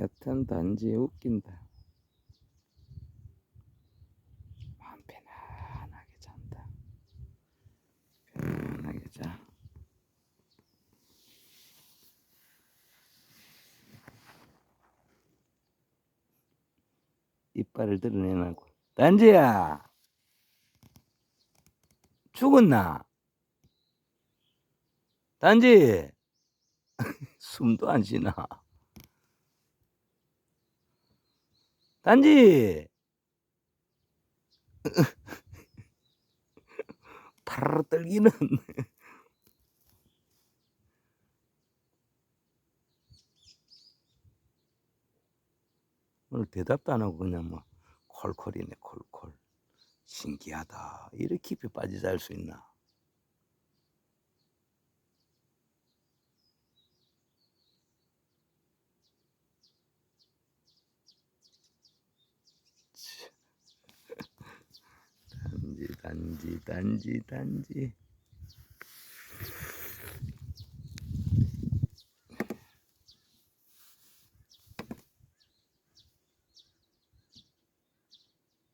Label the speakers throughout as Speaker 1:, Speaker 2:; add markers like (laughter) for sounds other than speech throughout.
Speaker 1: 하여튼 단지 웃긴다. 마음 편안하게 잔다. 편안하게 자. 이빨을 드러내놓고 단지야 죽었나? 단지 (laughs) 숨도 안 쉬나? 단지 (laughs) 파르르 떨기는 오늘 대답도 안 하고 그냥 뭐 콜콜이네 콜콜. 신기하다. 이렇게 깊이 빠져 잘수 있나 단지 단지 단지.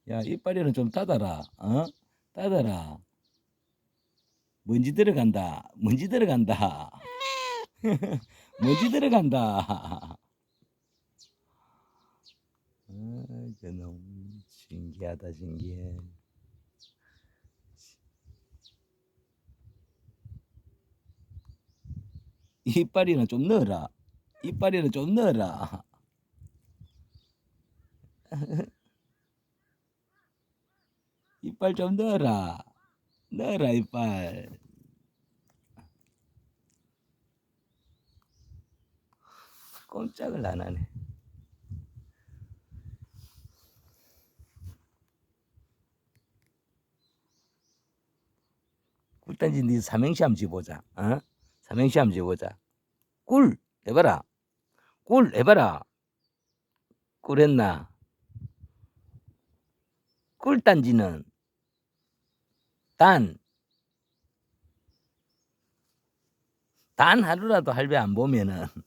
Speaker 1: 야 이빨이는 좀 닫아라 어? 닫아라. 먼지 들어간다 먼지 들어간다. (laughs) 먼지 들어간다. 아, 저놈 신기하다 신기해 이빨이는 좀 넣어라. 이빨이는 좀 넣어라. 이빨 좀 넣어라. 넣어라 이빨. 꼼짝을 안 하네. 꿀단지 니 삼행시 한번 지보자 어? 삼행시 한번 지보자. 꿀 해봐라. 꿀 해봐라. 꿀 했나? 꿀단지는 단, 단 하루라도 할배 안 보면은 (laughs)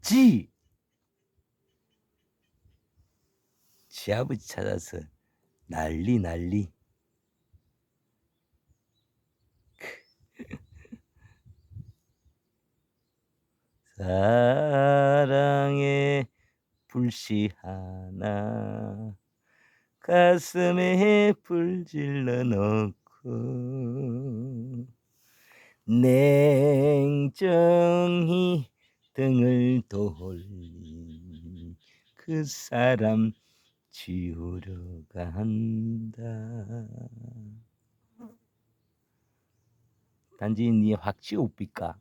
Speaker 1: 지, 지 아버지 찾아서 난리 난리. 사랑의 불씨 하나 가슴에 불 질러 놓고 냉정히 등을 돌린 그 사람 지우려 간다 단지 니확 지웁니까?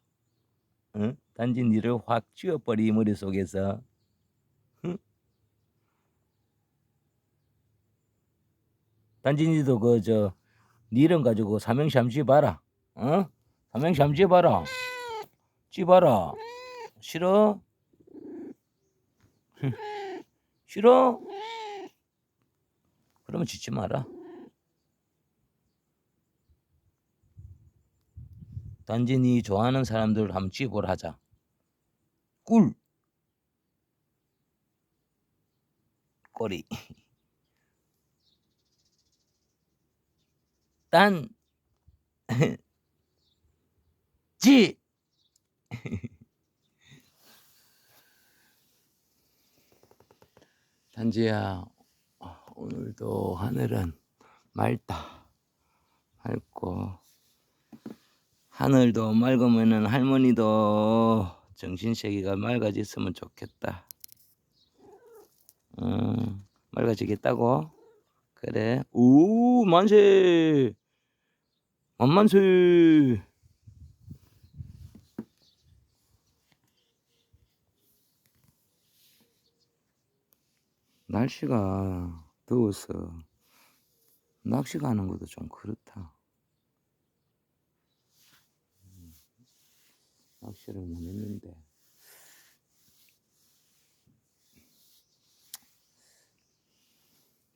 Speaker 1: 응? 단지 니를 확 지워버리 머릿속에서 단진이도 그저 니름 가지고 삼행시 한번 지봐라. 어? 삼행시 한번 지봐라. 지봐라. 싫어? 싫어? 그러면 짓지 마라. 단지 니 좋아하는 사람들 한번 지보라 하자. 꿀. 꼬리. (laughs) 단, 지. (laughs) (laughs) 단지야, 아, 오늘도 하늘은 맑다. 맑고, 하늘도 맑으면은 할머니도 정신세계가 맑아졌으면 좋겠다. 음, 맑아지겠다고? 그래. 오, 만세. 만만세. 날씨가 더워서 낚시 가는 것도 좀 그렇다. 낚시를 못 했는데.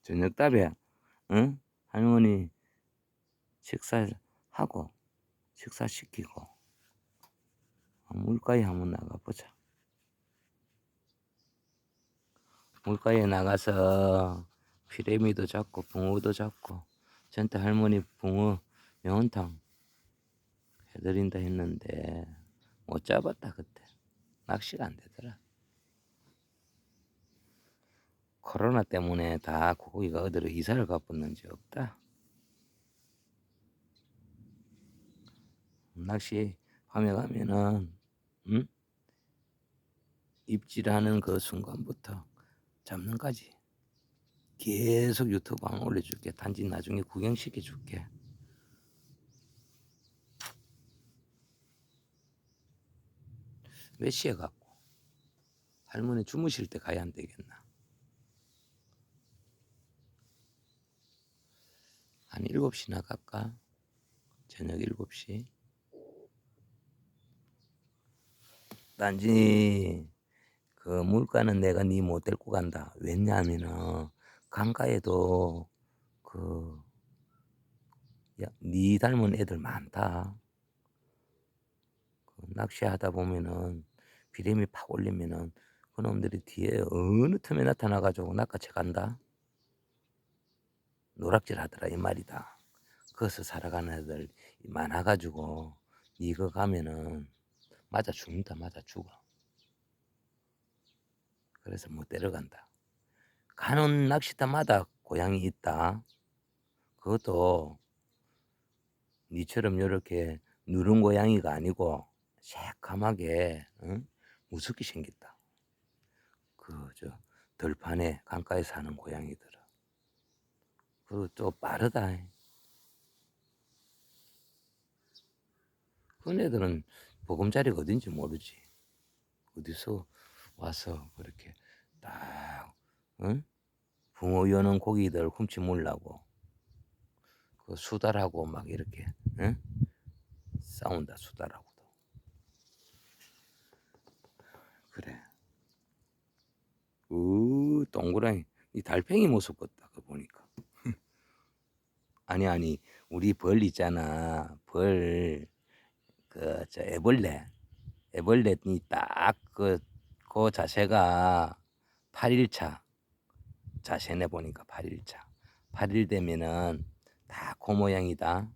Speaker 1: 저녁 답에, 응? 할머니 식사하고, 식사시키고, 물가에 한번 나가보자. 물가에 나가서 피레미도 잡고 붕어도 잡고 전때 할머니 붕어 매운탕 해드린다 했는데 못 잡았다 그때 낚시가 안 되더라 코로나 때문에 다 고기가 어디로 이사를 가봤는지 없다 낚시 밤에 가면은 응? 입질하는 그 순간부터 잡는까지 계속 유튜브 안 올려줄게. 단지 나중에 구경시켜줄게. 몇 시에 갔고 할머니 주무실 때 가야 안 되겠나? 한 7시나 갈까? 저녁 7시? 단지 그 물가는 내가 니못 데리고 간다. 왜냐하면은 강가에도 그 야, 니 닮은 애들 많다. 그 낚시하다 보면은 비름이 팍 올리면은 그놈들이 뒤에 어느 틈에 나타나가지고 낚아채 간다. 노락질 하더라 이 말이다. 거기서 살아가는 애들 많아가지고 이거 가면은 맞아 죽는다 맞아 죽어. 그래서 뭐 못 데려간다. 가는 낚시터마다 고향이 있다. 그것도 니처럼 이렇게 누른 고양이가 아니고 새까맣게 응? 무섭게 생겼다. 그 저 들판에 강가에 사는 고양이들은 그리고 또 빠르다. 그네들은 보금자리가 어딘지 모르지. 어디서 와서 그렇게 딱 응? 붕어 여는 고기들 훔치 몰라고 그 수달하고 막 이렇게 응? 싸운다 수달하고도 그래. 우 동그라미. 이 달팽이 모습 같다 그 보니까. (laughs) 아니 아니 우리 벌 있잖아. 벌 그 저 애벌레. 애벌레니 딱그 그 자세가 8일차. 자세 내 보니까 8일차. 8일 되면은 다 그 모양이다.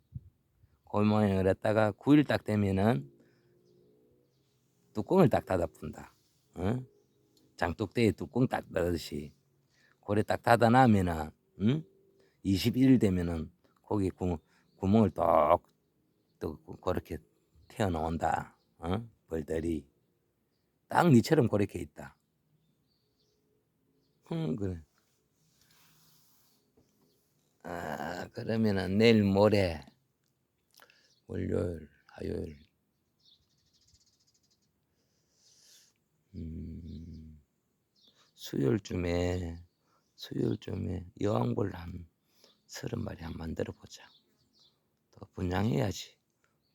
Speaker 1: 그 모양을 했다가 9일 딱 되면은 뚜껑을 딱 닫아 푼다 응? 장독대에 뚜껑 딱 닫듯이 고래 딱 닫아 놔면은 응? 21일 되면은 거기 구, 구멍을 똑또 그렇게 튀어나온다 어? 벌들이 딱 니처럼 그렇게 있다 음, 그래. 아, 그러면은 내일 모레, 월요일, 화요일, 음, 수요일쯤에, 수요일쯤에 여왕벌 한 서른 마리 한 만들어 보자. 또 분양해야지.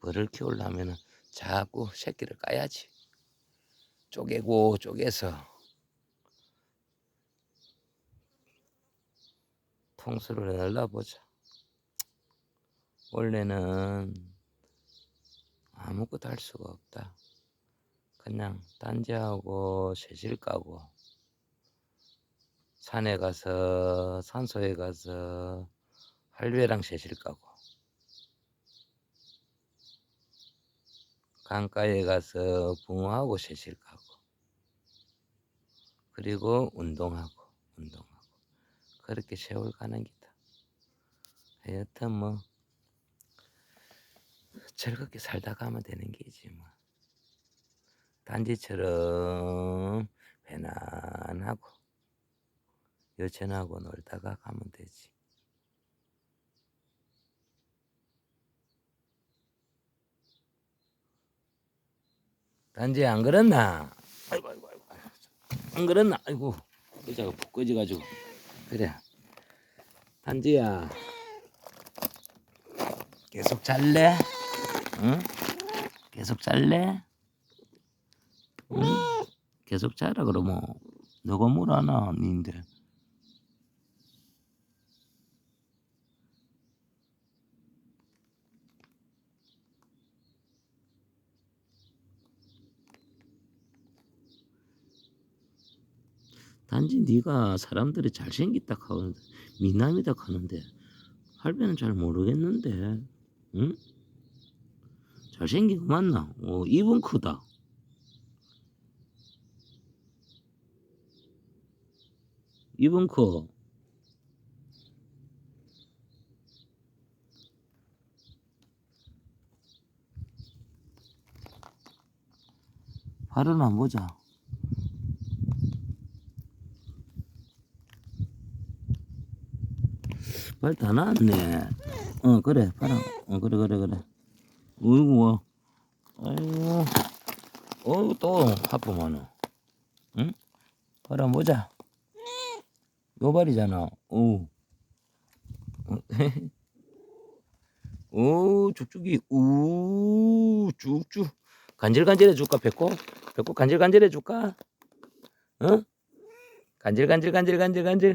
Speaker 1: 벌을 키우려면은 자꾸 새끼를 까야지. 쪼개고 쪼개서 통수를 날라보자. 원래는 아무것도 할 수가 없다. 그냥 단지하고 새실 까고 산에 가서 산소에 가서 할배랑 새실 까고 강가에 가서 붕어하고 새실 까고 그리고 운동하고 운동하고 그렇게 세월 가는 기다. 하여튼 뭐 즐겁게 살다 가면 되는 게지 뭐. 단지처럼 편안하고 여천하고 놀다가 가면 되지. 단지 안 그랬나? 아이고 아이고 아이고 안 그랬나? 아이고 의자가 푹 꺼져가지고 그래 단지야 계속 잘래? 응? 계속 잘래? 응? 계속 자라 그러면 너가 뭘 하나 니인데 단지 네가 사람들이 잘생겼다 하는데 미남이다 하는데 할배는 잘 모르겠는데 응? 잘생긴 거 맞나? 어, 입은 크다 입은 커 발은 안 보자 발 다 나왔네. 어, 그래, 봐라. 어, 그래, 그래, 그래. 어이구, 아이고. 어이구, 또 하품하노. 응? 봐라, 보자. 요 발이잖아. 오. (laughs) 오, 쭉쭉이. 우, 쭉쭉. 간질간질해 줄까, 배꼽? 배꼽 간질간질해 줄까? 어? 간질간질간질간질간질.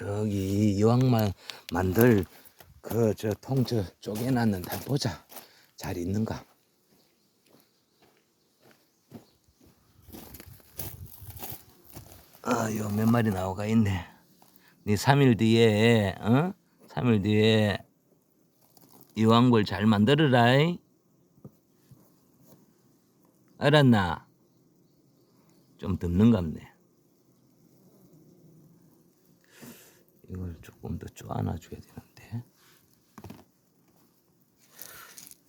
Speaker 1: 저기 이왕만 만들 그 저통저 쪼개놨는데 보자. 잘 있는가? 아요 몇 마리 나오가 있네. 네 3일 뒤에 어? 3일 뒤에 이왕골 잘 만들어라 이. 알았나? 좀 듣는갑네 이걸 조금 더 쪼아놔 줘야 되는데.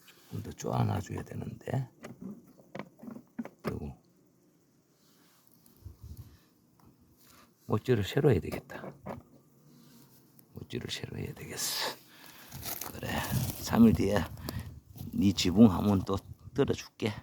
Speaker 1: 조금 더 쪼아놔 줘야 되는데. 그리고 못지를 새로 해야 되겠다. 못지를 새로 해야 되겠어. 그래. 3일 뒤에 네 지붕 한번 또 들어줄게